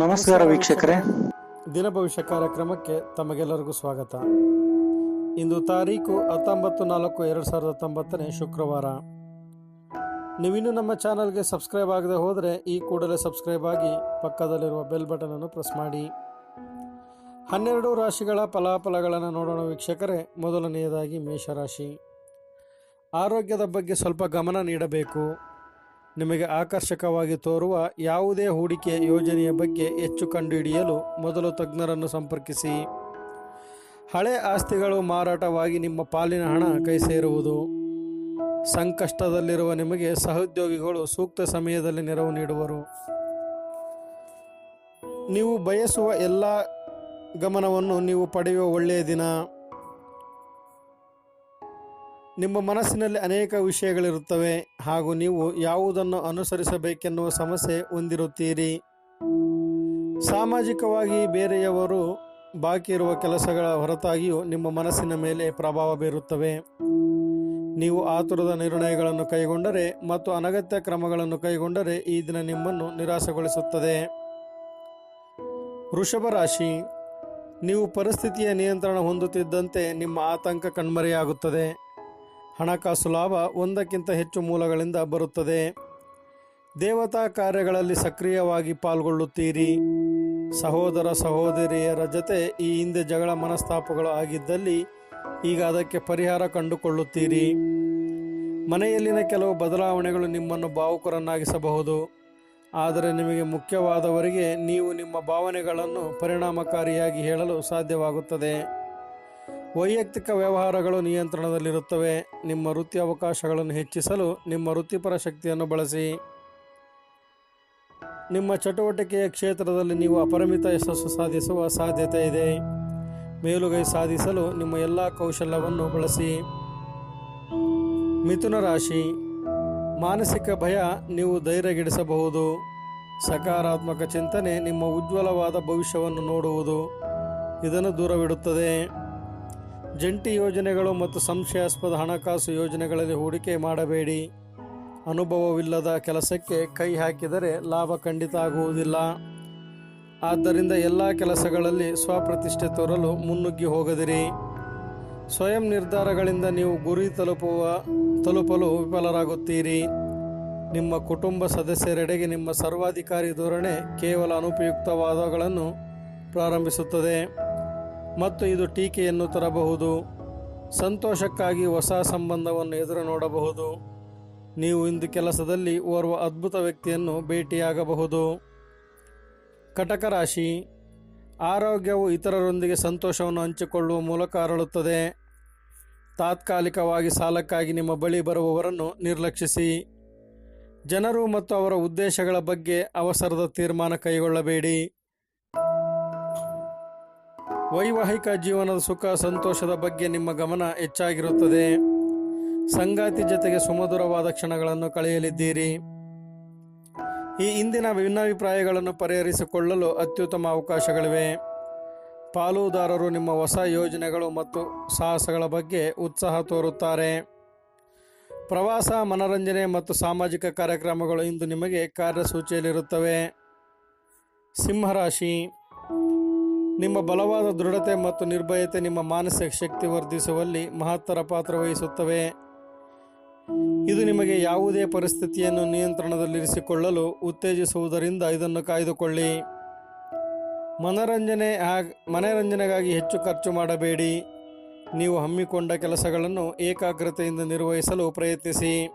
ನಮಸ್ಕಾರ ವೀಕ್ಷಕರೇ. ದಿನ ಭವಿಷ್ಯ ಕಾರ್ಯಕ್ರಮಕ್ಕೆ ತಮಗೆಲ್ಲರಿಗೂ ಸ್ವಾಗತ. ಇಂದು ತಾರೀಕು ಹತ್ತೊಂಬತ್ತು ನಾಲ್ಕು ಎರಡು ಸಾವಿರದ ಹತ್ತೊಂಬತ್ತನೇ ಶುಕ್ರವಾರ. ನೀವಿನ್ನೂ ನಮ್ಮ ಚಾನಲ್ಗೆ ಸಬ್ಸ್ಕ್ರೈಬ್ ಆಗದೆ ಹೋದರೆ ಈ ಕೂಡಲೇ ಸಬ್ಸ್ಕ್ರೈಬ್ ಆಗಿ ಪಕ್ಕದಲ್ಲಿರುವ ಬೆಲ್ ಬಟನನ್ನು ಪ್ರೆಸ್ ಮಾಡಿ. ಹನ್ನೆರಡು ರಾಶಿಗಳ ಫಲಾಫಲಗಳನ್ನು ನೋಡೋಣ ವೀಕ್ಷಕರೇ. ಮೊದಲನೆಯದಾಗಿ ಮೇಷರಾಶಿ. ಆರೋಗ್ಯದ ಬಗ್ಗೆ ಸ್ವಲ್ಪ ಗಮನ ನೀಡಬೇಕು. ನಿಮಗೆ ಆಕರ್ಷಕವಾಗಿ ತೋರುವ ಯಾವುದೇ ಹೂಡಿಕೆ ಯೋಜನೆಯ ಬಗ್ಗೆ ಹೆಚ್ಚು ಕಂಡುಹಿಡಿಯಲು ಮೊದಲು ತಜ್ಞರನ್ನು ಸಂಪರ್ಕಿಸಿ. ಹಳೆ ಆಸ್ತಿಗಳು ಮಾರಾಟವಾಗಿ ನಿಮ್ಮ ಪಾಲಿನ ಹಣ ಕೈ ಸೇರುವುದು. ಸಂಕಷ್ಟದಲ್ಲಿರುವ ನಿಮಗೆ ಸಹೋದ್ಯೋಗಿಗಳು ಸೂಕ್ತ ಸಮಯದಲ್ಲಿ ನೆರವು ನೀಡುವರು. ನೀವು ಬಯಸುವ ಎಲ್ಲ ಗಮನವನ್ನು ನೀವು ಪಡೆಯುವ ಒಳ್ಳೆಯ ದಿನ. ನಿಮ್ಮ ಮನಸ್ಸಿನಲ್ಲಿ ಅನೇಕ ವಿಷಯಗಳಿರುತ್ತವೆ ಹಾಗೂ ನೀವು ಯಾವುದನ್ನು ಅನುಸರಿಸಬೇಕೆನ್ನುವ ಸಮಸ್ಯೆ ಹೊಂದಿರುತ್ತೀರಿ. ಸಾಮಾಜಿಕವಾಗಿ ಬೇರೆಯವರು ಬಾಕಿ ಇರುವ ಕೆಲಸಗಳ ಹೊರತಾಗಿಯೂ ನಿಮ್ಮ ಮನಸ್ಸಿನ ಮೇಲೆ ಪ್ರಭಾವ ಬೀರುತ್ತವೆ. ನೀವು ಆತುರದ ನಿರ್ಣಯಗಳನ್ನು ಕೈಗೊಂಡರೆ ಮತ್ತು ಅನಗತ್ಯ ಕ್ರಮಗಳನ್ನು ಕೈಗೊಂಡರೆ ಈ ದಿನ ನಿಮ್ಮನ್ನು ನಿರಾಸೆಗೊಳಿಸುತ್ತದೆ ವೃಷಭ ರಾಶಿ, ನೀವು ಪರಿಸ್ಥಿತಿಯ ನಿಯಂತ್ರಣ ಹೊಂದುತ್ತಿದ್ದಂತೆ ನಿಮ್ಮ ಆತಂಕ ಕಣ್ಮರೆಯಾಗುತ್ತದೆ. ಹಣಕಾಸು ಲಾಭ ಒಂದಕ್ಕಿಂತ ಹೆಚ್ಚು ಮೂಲಗಳಿಂದ ಬರುತ್ತದೆ. ದೇವತಾ ಕಾರ್ಯಗಳಲ್ಲಿ ಸಕ್ರಿಯವಾಗಿ ಪಾಲ್ಗೊಳ್ಳುತ್ತೀರಿ. ಸಹೋದರ ಸಹೋದರಿಯರ ಜೊತೆ ಈ ಹಿಂದೆ ಜಗಳ ಮನಸ್ತಾಪಗಳು ಆಗಿದ್ದಲ್ಲಿ ಈಗ ಅದಕ್ಕೆ ಪರಿಹಾರ ಕಂಡುಕೊಳ್ಳುತ್ತೀರಿ. ಮನೆಯಲ್ಲಿನ ಕೆಲವು ಬದಲಾವಣೆಗಳು ನಿಮ್ಮನ್ನು ಭಾವುಕರನ್ನಾಗಿಸಬಹುದು. ಆದರೆ ನಿಮಗೆ ಮುಖ್ಯವಾದವರಿಗೆ ನೀವು ನಿಮ್ಮ ಭಾವನೆಗಳನ್ನು ಪರಿಣಾಮಕಾರಿಯಾಗಿ ಹೇಳಲು ಸಾಧ್ಯವಾಗುತ್ತದೆ. ವೈಯಕ್ತಿಕ ವ್ಯವಹಾರಗಳು ನಿಯಂತ್ರಣದಲ್ಲಿರುತ್ತವೆ. ನಿಮ್ಮ ವೃತ್ತಿ ಅವಕಾಶಗಳನ್ನು ಹೆಚ್ಚಿಸಲು ನಿಮ್ಮ ವೃತ್ತಿಪರ ಶಕ್ತಿಯನ್ನು ಬಳಸಿ. ನಿಮ್ಮ ಚಟುವಟಿಕೆಯ ಕ್ಷೇತ್ರದಲ್ಲಿ ನೀವು ಅಪರಿಮಿತ ಯಶಸ್ಸು ಸಾಧಿಸುವ ಸಾಧ್ಯತೆ ಇದೆ. ಮೇಲುಗೈ ಸಾಧಿಸಲು ನಿಮ್ಮ ಎಲ್ಲ ಕೌಶಲ್ಯವನ್ನು ಬಳಸಿ. ಮಿಥುನ ರಾಶಿ. ಮಾನಸಿಕ ಭಯ ನೀವು ಧೈರ್ಯಗೆಡಿಸಬಹುದು. ಸಕಾರಾತ್ಮಕ ಚಿಂತನೆ ನಿಮ್ಮ ಉಜ್ವಲವಾದ ಭವಿಷ್ಯವನ್ನು ನೋಡುವುದು ಇದನ್ನು ದೂರವಿಡುತ್ತದೆ. ಜಂಟಿ ಯೋಜನೆಗಳು ಮತ್ತು ಸಂಶಯಾಸ್ಪದ ಹಣಕಾಸು ಯೋಜನೆಗಳಲ್ಲಿ ಹೂಡಿಕೆ ಮಾಡಬೇಡಿ. ಅನುಭವವಿಲ್ಲದ ಕೆಲಸಕ್ಕೆ ಕೈ ಹಾಕಿದರೆ ಲಾಭ ಖಂಡಿತ ಆಗುವುದಿಲ್ಲ. ಆದ್ದರಿಂದ ಎಲ್ಲ ಕೆಲಸಗಳಲ್ಲಿ ಸ್ವಪ್ರತಿಷ್ಠೆ ತೋರಲು ಮುನ್ನುಗ್ಗಿ ಹೋಗದಿರಿ. ಸ್ವಯಂ ನಿರ್ಧಾರಗಳಿಂದ ನೀವು ಗುರಿ ತಲುಪುವ, ತಲುಪಲು ವಿಫಲರಾಗುತ್ತೀರಿ. ನಿಮ್ಮ ಕುಟುಂಬ ಸದಸ್ಯರೆಡೆಗೆ ನಿಮ್ಮ ಸರ್ವಾಧಿಕಾರಿ ಧೋರಣೆ ಕೇವಲ ಅನುಪಯುಕ್ತವಾದಗಳನ್ನು ಪ್ರಾರಂಭಿಸುತ್ತದೆ. ಮತ್ತು ಇದು ಟೀಕೆಯನ್ನು ತರಬಹುದು. ಸಂತೋಷಕ್ಕಾಗಿ ಹೊಸ ಸಂಬಂಧವನ್ನು ಎದುರು ನೋಡಬಹುದು. ನೀವು ಇಂದು ಕೆಲಸದಲ್ಲಿ ಓರ್ವ ಅದ್ಭುತ ವ್ಯಕ್ತಿಯನ್ನು ಭೇಟಿಯಾಗಬಹುದು. ಕಟಕ ರಾಶಿ ಆರೋಗ್ಯವು ಇತರರೊಂದಿಗೆ ಸಂತೋಷವನ್ನು ಹಂಚಿಕೊಳ್ಳುವ ಮೂಲಕ ಅರಳುತ್ತದೆ. ತಾತ್ಕಾಲಿಕವಾಗಿ ಸಾಲಕ್ಕಾಗಿ ನಿಮ್ಮ ಬಳಿ ಬರುವವರನ್ನು ನಿರ್ಲಕ್ಷಿಸಿ. ಜನರು ಮತ್ತು ಅವರ ಉದ್ದೇಶಗಳ ಬಗ್ಗೆ ಅವಸರದ ತೀರ್ಮಾನ ಕೈಗೊಳ್ಳಬೇಡಿ. ವೈವಾಹಿಕ ಜೀವನದ ಸುಖ, ಸಂತೋಷದ ಬಗ್ಗೆ ನಿಮ್ಮ ಗಮನ ಹೆಚ್ಚಾಗಿರುತ್ತದೆ. ಸಂಗಾತಿ ಜೊತೆಗೆ ಸುಮಧುರವಾದ ಕ್ಷಣಗಳನ್ನು ಕಳೆಯಲಿದ್ದೀರಿ. ಈ ಇಂದಿನ ಭಿನ್ನಾಭಿಪ್ರಾಯಗಳನ್ನು ಪರಿಹರಿಸಿಕೊಳ್ಳಲು ಅತ್ಯುತ್ತಮ ಅವಕಾಶಗಳಿವೆ. ಪಾಲುದಾರರು ನಿಮ್ಮ ಹೊಸ ಯೋಜನೆಗಳು ಮತ್ತು ಸಾಹಸಗಳ ಬಗ್ಗೆ ಉತ್ಸಾಹ ತೋರುತ್ತಾರೆ. ಪ್ರವಾಸ, ಮನರಂಜನೆ ಮತ್ತು ಸಾಮಾಜಿಕ ಕಾರ್ಯಕ್ರಮಗಳು ಇಂದು ನಿಮಗೆ ಕಾರ್ಯಸೂಚಿಯಲ್ಲಿರುತ್ತವೆ. ಸಿಂಹರಾಶಿ ನಿಮ್ಮ ಬಲವಾದ ದೃಢತೆ ಮತ್ತು ನಿರ್ಭಯತೆ ನಿಮ್ಮ ಮಾನಸಿಕ ಶಕ್ತಿ ವರ್ಧಿಸುವಲ್ಲಿ ಮಹತ್ತರ ಪಾತ್ರ ವಹಿಸುತ್ತವೆ. ಇದು ನಿಮಗೆ ಯಾವುದೇ ಪರಿಸ್ಥಿತಿಯನ್ನು ನಿಯಂತ್ರಣದಲ್ಲಿರಿಸಿಕೊಳ್ಳಲು ಉತ್ತೇಜಿಸುವುದರಿಂದ ಇದನ್ನು ಕಾಯ್ದುಕೊಳ್ಳಿ. ಮನರಂಜನೆ ಮನರಂಜನೆಗಾಗಿ ಹೆಚ್ಚು ಖರ್ಚು ಮಾಡಬೇಡಿ. ನೀವು ಹಮ್ಮಿಕೊಂಡ ಕೆಲಸಗಳನ್ನು ಏಕಾಗ್ರತೆಯಿಂದ ನಿರ್ವಹಿಸಲು ಪ್ರಯತ್ನಿಸಿ.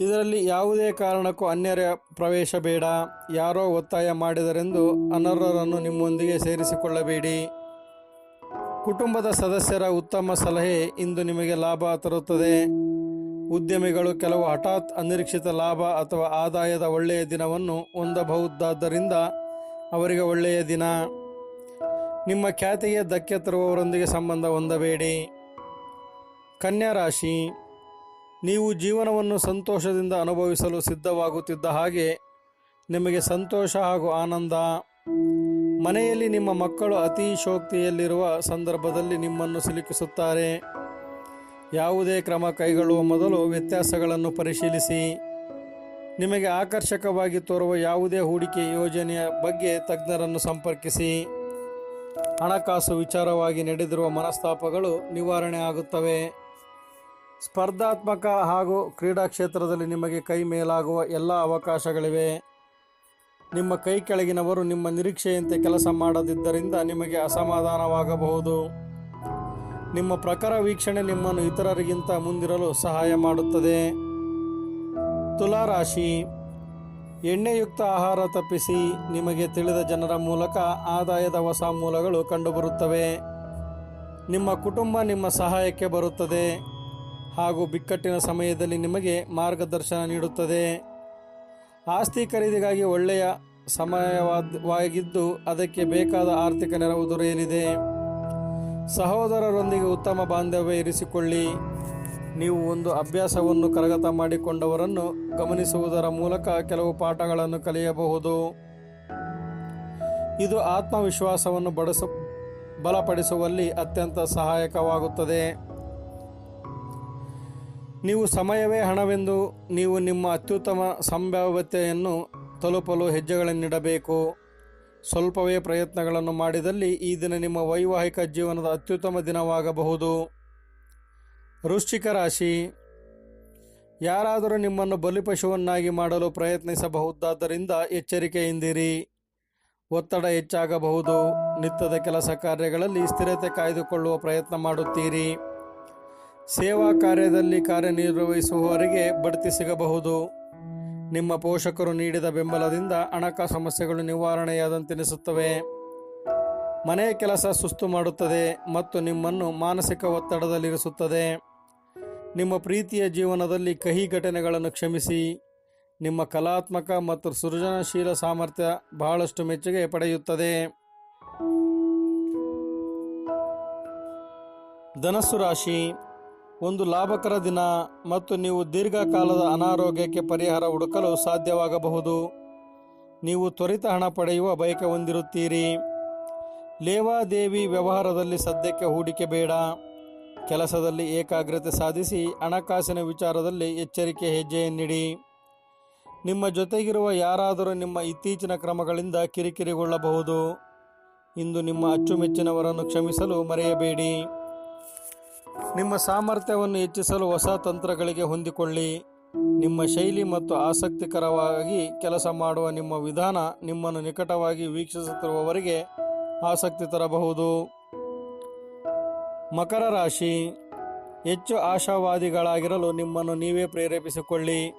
ಇದರಲ್ಲಿ ಯಾವುದೇ ಕಾರಣಕ್ಕೂ ಅನ್ಯರ ಪ್ರವೇಶ ಬೇಡ. ಯಾರೋ ಒತ್ತಾಯ ಮಾಡಿದರೆಂದು ಅನರ್ಹರನ್ನು ನಿಮ್ಮೊಂದಿಗೆ ಸೇರಿಸಿಕೊಳ್ಳಬೇಡಿ. ಕುಟುಂಬದ ಸದಸ್ಯರ ಉತ್ತಮ ಸಲಹೆ ಇಂದು ನಿಮಗೆ ಲಾಭ ತರುತ್ತದೆ. ಉದ್ಯಮಿಗಳು ಕೆಲವು ಹಠಾತ್ ಅನಿರೀಕ್ಷಿತ ಲಾಭ ಅಥವಾ ಆದಾಯದ ಒಳ್ಳೆಯ ದಿನವನ್ನು ಹೊಂದಬಹುದಾದ್ದರಿಂದ ಅವರಿಗೆ ಒಳ್ಳೆಯ ದಿನ. ನಿಮ್ಮ ಖ್ಯಾತಿಗೆ ಧಕ್ಕೆ ತರುವವರೊಂದಿಗೆ ಸಂಬಂಧ ಹೊಂದಬೇಡಿ. ಕನ್ಯಾ ರಾಶಿ ನೀವು ಜೀವನವನ್ನು ಸಂತೋಷದಿಂದ ಅನುಭವಿಸಲು ಸಿದ್ಧವಾಗುತ್ತಿದ್ದ ಹಾಗೆ ನಿಮಗೆ ಸಂತೋಷ ಹಾಗೂ ಆನಂದ. ಮನೆಯಲ್ಲಿ ನಿಮ್ಮ ಮಕ್ಕಳು ಅತಿ ಶೋಕ್ತಿಯಲ್ಲಿರುವ ಸಂದರ್ಭದಲ್ಲಿ ನಿಮ್ಮನ್ನು ಸಿಲುಕಿಸುತ್ತಾರೆ. ಯಾವುದೇ ಕ್ರಮ ಕೈಗೊಳ್ಳುವ ಮೊದಲು ವ್ಯತ್ಯಾಸಗಳನ್ನು ಪರಿಶೀಲಿಸಿ. ನಿಮಗೆ ಆಕರ್ಷಕವಾಗಿ ತೋರುವ ಯಾವುದೇ ಹೂಡಿಕೆ ಯೋಜನೆಯ ಬಗ್ಗೆ ತಜ್ಞರನ್ನು ಸಂಪರ್ಕಿಸಿ. ಹಣಕಾಸು ವಿಚಾರವಾಗಿ ನಡೆದಿರುವ ಮನಸ್ತಾಪಗಳು ನಿವಾರಣೆ ಆಗುತ್ತವೆ. ಸ್ಪರ್ಧಾತ್ಮಕ ಹಾಗೂ ಕ್ರೀಡಾ ಕ್ಷೇತ್ರದಲ್ಲಿ ನಿಮಗೆ ಕೈ ಮೇಲಾಗುವ ಎಲ್ಲ ಅವಕಾಶಗಳಿವೆ. ನಿಮ್ಮ ಕೈ ಕೆಳಗಿನವರು ನಿಮ್ಮ ನಿರೀಕ್ಷೆಯಂತೆ ಕೆಲಸ ಮಾಡದಿದ್ದರಿಂದ ನಿಮಗೆ ಅಸಮಾಧಾನವಾಗಬಹುದು. ನಿಮ್ಮ ಪ್ರಕಾರ ವೀಕ್ಷಣೆ ನಿಮ್ಮನ್ನು ಇತರರಿಗಿಂತ ಮುಂದಿರಲು ಸಹಾಯ ಮಾಡುತ್ತದೆ. ತುಲಾ ರಾಶಿ ಎಣ್ಣೆಯುಕ್ತ ಆಹಾರ ತಪ್ಪಿಸಿ ನಿಮಗೆ ತಿಳಿದ ಜನರ ಮೂಲಕ ಆದಾಯದ ಹೊಸ ಮೂಲಗಳು ಕಂಡುಬರುತ್ತವೆ. ನಿಮ್ಮ ಕುಟುಂಬ ನಿಮ್ಮ ಸಹಾಯಕ್ಕೆ ಬರುತ್ತದೆ. ಹಾಗೂ ಬಿಕ್ಕಟ್ಟಿನ ಸಮಯದಲ್ಲಿ ನಿಮಗೆ ಮಾರ್ಗದರ್ಶನ ನೀಡುತ್ತದೆ. ಆಸ್ತಿ ಖರೀದಿಗಾಗಿ ಒಳ್ಳೆಯ ಸಮಯವಾಗಿದ್ದು ಅದಕ್ಕೆ ಬೇಕಾದ ಆರ್ಥಿಕ ನೆರವು ದೊರೆಯಲಿದೆ. ಸಹೋದರರೊಂದಿಗೆ ಉತ್ತಮ ಬಾಂಧವ್ಯ ಇರಿಸಿಕೊಳ್ಳಿ. ನೀವು ಒಂದು ಅಭ್ಯಾಸವನ್ನು ಕರಗತ ಮಾಡಿಕೊಂಡವರನ್ನು ಗಮನಿಸುವುದರ ಮೂಲಕ ಕೆಲವು ಪಾಠಗಳನ್ನು ಕಲಿಯಬಹುದು. ಇದು ಆತ್ಮವಿಶ್ವಾಸವನ್ನು ಬಡಿಸ ಬಲಪಡಿಸುವಲ್ಲಿ ಅತ್ಯಂತ ಸಹಾಯಕವಾಗುತ್ತದೆ. ನೀವು ಸಮಯವೇ ಹಣವೆಂದು ನೀವು ನಿಮ್ಮ ಅತ್ಯುತ್ತಮ ಸಂಭಾವ್ಯತೆಯನ್ನು ತಲುಪಲು ಹೆಜ್ಜೆಗಳನ್ನಿಡಬೇಕು. ಸ್ವಲ್ಪವೇ ಪ್ರಯತ್ನಗಳನ್ನು ಮಾಡಿದಲ್ಲಿ ಈ ದಿನ ನಿಮ್ಮ ವೈವಾಹಿಕ ಜೀವನದ ಅತ್ಯುತ್ತಮ ದಿನವಾಗಬಹುದು. ವೃಶ್ಚಿಕ ರಾಶಿ, ಯಾರಾದರೂ ನಿಮ್ಮನ್ನು ಬಲಿಪಶುವನ್ನಾಗಿ ಮಾಡಲು ಪ್ರಯತ್ನಿಸಬಹುದಾದ್ದರಿಂದ ಎಚ್ಚರಿಕೆಯಿಂದಿರಿ ಒತ್ತಡ ಹೆಚ್ಚಾಗಬಹುದು. ನಿತ್ಯದ ಕೆಲಸ ಕಾರ್ಯಗಳಲ್ಲಿ ಸ್ಥಿರತೆ ಕಾಯ್ದುಕೊಳ್ಳುವ ಪ್ರಯತ್ನ ಮಾಡುತ್ತೀರಿ. ಸೇವಾ ಕಾರ್ಯದಲ್ಲಿ ಕಾರ್ಯನಿರ್ವಹಿಸುವವರಿಗೆ ಬಡ್ತಿ ಸಿಗಬಹುದು. ನಿಮ್ಮ ಪೋಷಕರು ನೀಡಿದ ಬೆಂಬಲದಿಂದ ಹಣಕಾಸು ಸಮಸ್ಯೆಗಳು ನಿವಾರಣೆಯಾದಂತೆನಿಸುತ್ತವೆ. ಮನೆಯ ಕೆಲಸ ಸುಸ್ತು ಮಾಡುತ್ತದೆ ಮತ್ತು ನಿಮ್ಮನ್ನು ಮಾನಸಿಕ ಒತ್ತಡದಲ್ಲಿರಿಸುತ್ತದೆ. ನಿಮ್ಮ ಪ್ರೀತಿಯ ಜೀವನದಲ್ಲಿ ಕಹಿ ಘಟನೆಗಳನ್ನು ಕ್ಷಮಿಸಿ. ನಿಮ್ಮ ಕಲಾತ್ಮಕ ಮತ್ತು ಸೃಜನಶೀಲ ಸಾಮರ್ಥ್ಯ ಬಹಳಷ್ಟು ಮೆಚ್ಚುಗೆ ಪಡೆಯುತ್ತದೆ. ಧನಸ್ಸು ರಾಶಿ. ಒಂದು ಲಾಭಕರ ದಿನ ಮತ್ತು ನೀವು ದೀರ್ಘಕಾಲದ ಅನಾರೋಗ್ಯಕ್ಕೆ ಪರಿಹಾರ ಹುಡುಕಲು ಸಾಧ್ಯವಾಗಬಹುದು. ನೀವು ತ್ವರಿತ ಹಣ ಪಡೆಯುವ ಬಯಕೆ ಹೊಂದಿರುತ್ತೀರಿ. ಲೇವಾದೇವಿ ವ್ಯವಹಾರದಲ್ಲಿ ಸದ್ಯಕ್ಕೆ ಹೂಡಿಕೆ ಬೇಡ. ಕೆಲಸದಲ್ಲಿ ಏಕಾಗ್ರತೆ ಸಾಧಿಸಿ ಹಣಕಾಸಿನ ವಿಚಾರದಲ್ಲಿ ಎಚ್ಚರಿಕೆ ಹೆಜ್ಜೆಯನ್ನಿಡಿ. ನಿಮ್ಮ ಜೊತೆಗಿರುವ ಯಾರಾದರೂ ನಿಮ್ಮ ಇತ್ತೀಚಿನ ಕ್ರಮಗಳಿಂದ ಕಿರಿಕಿರಿಗೊಳ್ಳಬಹುದು. ಇಂದು ನಿಮ್ಮ ಅಚ್ಚುಮೆಚ್ಚಿನವರನ್ನು ಕ್ಷಮಿಸಲು ಮರೆಯಬೇಡಿ. ನಿಮ್ಮ ಸಾಮರ್ಥ್ಯವನ್ನು ಹೆಚ್ಚಿಸಲು ಹೊಸ ತಂತ್ರಗಳಿಗೆ ಹೊಂದಿಕೊಳ್ಳಿ. ನಿಮ್ಮ ಶೈಲಿ ಮತ್ತು ಆಸಕ್ತಿಕರವಾಗಿ ಕೆಲಸ ಮಾಡುವ ನಿಮ್ಮ ವಿಧಾನ ನಿಮ್ಮನ್ನು ನಿಕಟವಾಗಿ ವೀಕ್ಷಿಸುತ್ತಿರುವವರಿಗೆ ಆಸಕ್ತಿ ತರಬಹುದು. ಮಕರ ರಾಶಿ. ಹೆಚ್ಚು ಆಶಾವಾದಿಗಳಾಗಿರಲು ನಿಮ್ಮನ್ನು ನೀವೇ ಪ್ರೇರೇಪಿಸಿಕೊಳ್ಳಿ.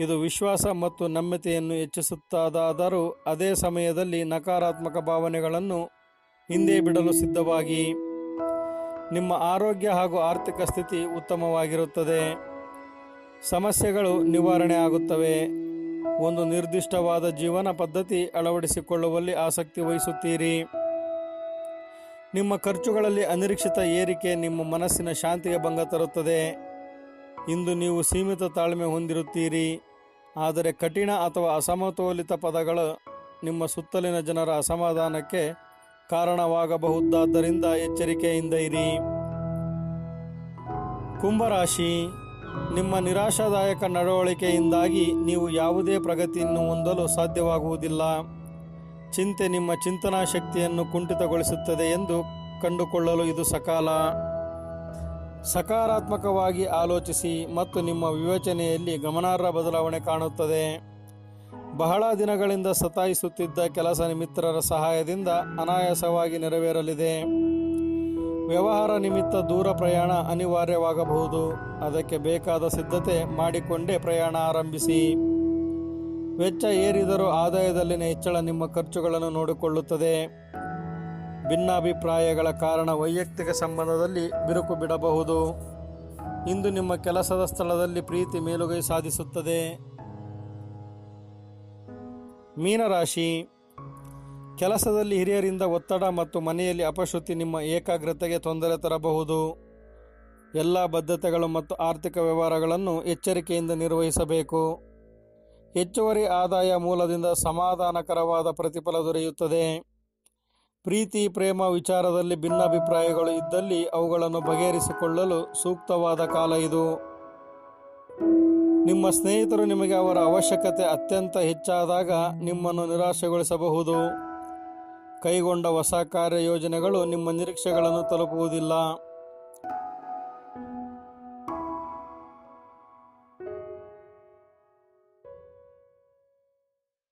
ಇದು ವಿಶ್ವಾಸ ಮತ್ತು ನಮ್ಯತೆಯನ್ನು ಹೆಚ್ಚಿಸುತ್ತದಾದರೂ ಅದೇ ಸಮಯದಲ್ಲಿ ನಕಾರಾತ್ಮಕ ಭಾವನೆಗಳನ್ನು ಹಿಂದೆ ಬಿಡಲು ಸಿದ್ಧವಾಗಿ. ನಿಮ್ಮ ಆರೋಗ್ಯ ಹಾಗೂ ಆರ್ಥಿಕ ಸ್ಥಿತಿ ಉತ್ತಮವಾಗಿರುತ್ತದೆ. ಸಮಸ್ಯೆಗಳು ನಿವಾರಣೆ ಆಗುತ್ತವೆ. ಒಂದು ನಿರ್ದಿಷ್ಟವಾದ ಜೀವನ ಪದ್ಧತಿ ಅಳವಡಿಸಿಕೊಳ್ಳುವಲ್ಲಿ ಆಸಕ್ತಿ ವಹಿಸುತ್ತೀರಿ. ನಿಮ್ಮ ಖರ್ಚುಗಳಲ್ಲಿ ಅನಿರೀಕ್ಷಿತ ಏರಿಕೆ ನಿಮ್ಮ ಮನಸ್ಸಿನ ಶಾಂತಿಗೆ ಭಂಗ ತರುತ್ತದೆ. ಇಂದು ನೀವು ಸೀಮಿತ ತಾಳ್ಮೆ ಹೊಂದಿರುತ್ತೀರಿ. ಆದರೆ ಕಠಿಣ ಅಥವಾ ಅಸಮತೋಲಿತ ಪದಗಳು ನಿಮ್ಮ ಸುತ್ತಲಿನ ಜನರ ಅಸಮಾಧಾನಕ್ಕೆ ಕಾರಣವಾಗಬಹುದಾದ್ದರಿಂದ ಎಚ್ಚರಿಕೆಯಿಂದ ಇರಿ. ಕುಂಭರಾಶಿ, ನಿಮ್ಮ ನಿರಾಶಾದಾಯಕ ನಡವಳಿಕೆಯಿಂದಾಗಿ ನೀವು ಯಾವುದೇ ಪ್ರಗತಿಯನ್ನು ಹೊಂದಲು ಸಾಧ್ಯವಾಗುವುದಿಲ್ಲ. ಚಿಂತೆ ನಿಮ್ಮ ಚಿಂತನಾ ಶಕ್ತಿಯನ್ನು ಕುಂಠಿತಗೊಳಿಸುತ್ತದೆ ಎಂದು ಕಂಡುಕೊಳ್ಳಲು ಇದು ಸಕಾಲ. ಸಕಾರಾತ್ಮಕವಾಗಿ ಆಲೋಚಿಸಿ ಮತ್ತು ನಿಮ್ಮ ವಿವೇಚನೆಯಲ್ಲಿ ಗಮನಾರ್ಹ ಬದಲಾವಣೆ ಕಾಣುತ್ತದೆ. ಬಹಳ ದಿನಗಳಿಂದ ಸತಾಯಿಸುತ್ತಿದ್ದ ಕೆಲಸ ನಿಮಿತ್ರರ ಸಹಾಯದಿಂದ ಅನಾಯಾಸವಾಗಿ ನೆರವೇರಲಿದೆ. ವ್ಯವಹಾರ ನಿಮಿತ್ತ ದೂರ ಪ್ರಯಾಣ ಅನಿವಾರ್ಯವಾಗಬಹುದು. ಅದಕ್ಕೆ ಬೇಕಾದ ಸಿದ್ಧತೆ ಮಾಡಿಕೊಂಡೇ ಪ್ರಯಾಣ ಆರಂಭಿಸಿ. ವೆಚ್ಚ ಏರಿದರೂ ಆದಾಯದಲ್ಲಿನ ಹೆಚ್ಚಳ ನಿಮ್ಮ ಖರ್ಚುಗಳನ್ನು ನೋಡಿಕೊಳ್ಳುತ್ತದೆ. ಭಿನ್ನಾಭಿಪ್ರಾಯಗಳ ಕಾರಣ ವೈಯಕ್ತಿಕ ಸಂಬಂಧದಲ್ಲಿ ಬಿರುಕು ಬಿಡಬಹುದು. ಇಂದು ನಿಮ್ಮ ಕೆಲಸದ ಸ್ಥಳದಲ್ಲಿ ಪ್ರೀತಿ ಮೇಲುಗೈ ಸಾಧಿಸುತ್ತದೆ. ಮೀನರಾಶಿ. ಕೆಲಸದಲ್ಲಿ ಹಿರಿಯರಿಂದ ಒತ್ತಡ ಮತ್ತು ಮನೆಯಲ್ಲಿ ಅಪಶ್ರುತಿ ನಿಮ್ಮ ಏಕಾಗ್ರತೆಗೆ ತೊಂದರೆ ತರಬಹುದು. ಎಲ್ಲ ಬದ್ಧತೆಗಳು ಮತ್ತು ಆರ್ಥಿಕ ವ್ಯವಹಾರಗಳನ್ನು ಎಚ್ಚರಿಕೆಯಿಂದ ನಿರ್ವಹಿಸಬೇಕು. ಹೆಚ್ಚುವರಿ ಆದಾಯ ಮೂಲದಿಂದ ಸಮಾಧಾನಕರವಾದ ಪ್ರತಿಫಲ ದೊರೆಯುತ್ತದೆ. ಪ್ರೀತಿ, ಪ್ರೇಮ ವಿಚಾರದಲ್ಲಿ ಭಿನ್ನಾಭಿಪ್ರಾಯಗಳು ಇದ್ದಲ್ಲಿ ಅವುಗಳನ್ನು ಬಗೆಹರಿಸಿಕೊಳ್ಳಲು ಸೂಕ್ತವಾದ ಕಾಲ ಇದು. ನಿಮ್ಮ ಸ್ನೇಹಿತರು ನಿಮಗೆ ಅವರ ಅವಶ್ಯಕತೆ ಅತ್ಯಂತ ಹೆಚ್ಚಾದಾಗ ನಿಮ್ಮನ್ನು ನಿರಾಶೆಗೊಳಿಸಬಹುದು. ಕೈಗೊಂಡ ಹೊಸ ಕಾರ್ಯಯೋಜನೆಗಳು ನಿಮ್ಮ ನಿರೀಕ್ಷೆಗಳನ್ನು ತಲುಪುವುದಿಲ್ಲ.